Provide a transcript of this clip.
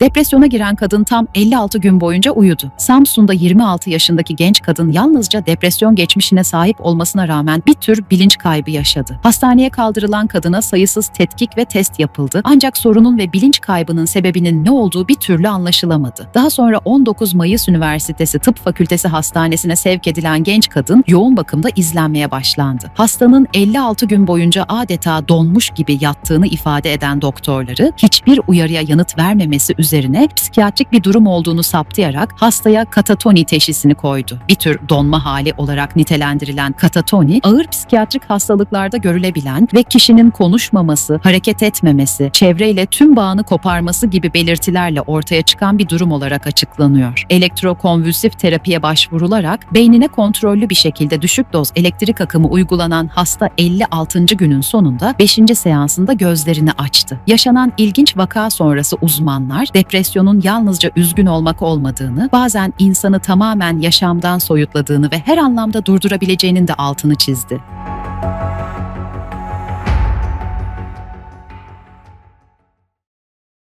Depresyona giren kadın tam 56 gün boyunca uyudu. Samsun'da 26 yaşındaki genç kadın yalnızca depresyon geçmişine sahip olmasına rağmen bir tür bilinç kaybı yaşadı. Hastaneye kaldırılan kadına sayısız tetkik ve test yapıldı ancak sorunun ve bilinç kaybının sebebinin ne olduğu bir türlü anlaşılamadı. Daha sonra 19 Mayıs Üniversitesi Tıp Fakültesi Hastanesi'ne sevk edilen genç kadın yoğun bakımda izlenmeye başlandı. Hastanın 56 gün boyunca adeta donmuş gibi yattığını ifade eden doktorları hiçbir uyarıya yanıt vermemesi üzerine psikiyatrik bir durum olduğunu saptayarak hastaya katatoni teşhisini koydu. Bir tür donma hali olarak nitelendirilen katatoni, ağır psikiyatrik hastalıklarda görülebilen ve kişinin konuşmaması, hareket etmemesi, çevreyle tüm bağını koparması gibi belirtilerle ortaya çıkan bir durum olarak açıklanıyor. Elektrokonvülsif terapiye başvurularak beynine kontrollü bir şekilde düşük doz elektrik akımı uygulanan hasta 56. günün sonunda 5. seansında gözlerini açtı. Yaşanan ilginç vaka sonrası uzmanlar depresyonun yalnızca üzgün olmak olmadığını, bazen insanı tamamen yaşamdan soyutladığını ve her anlamda durdurabileceğinin de altını çizdi.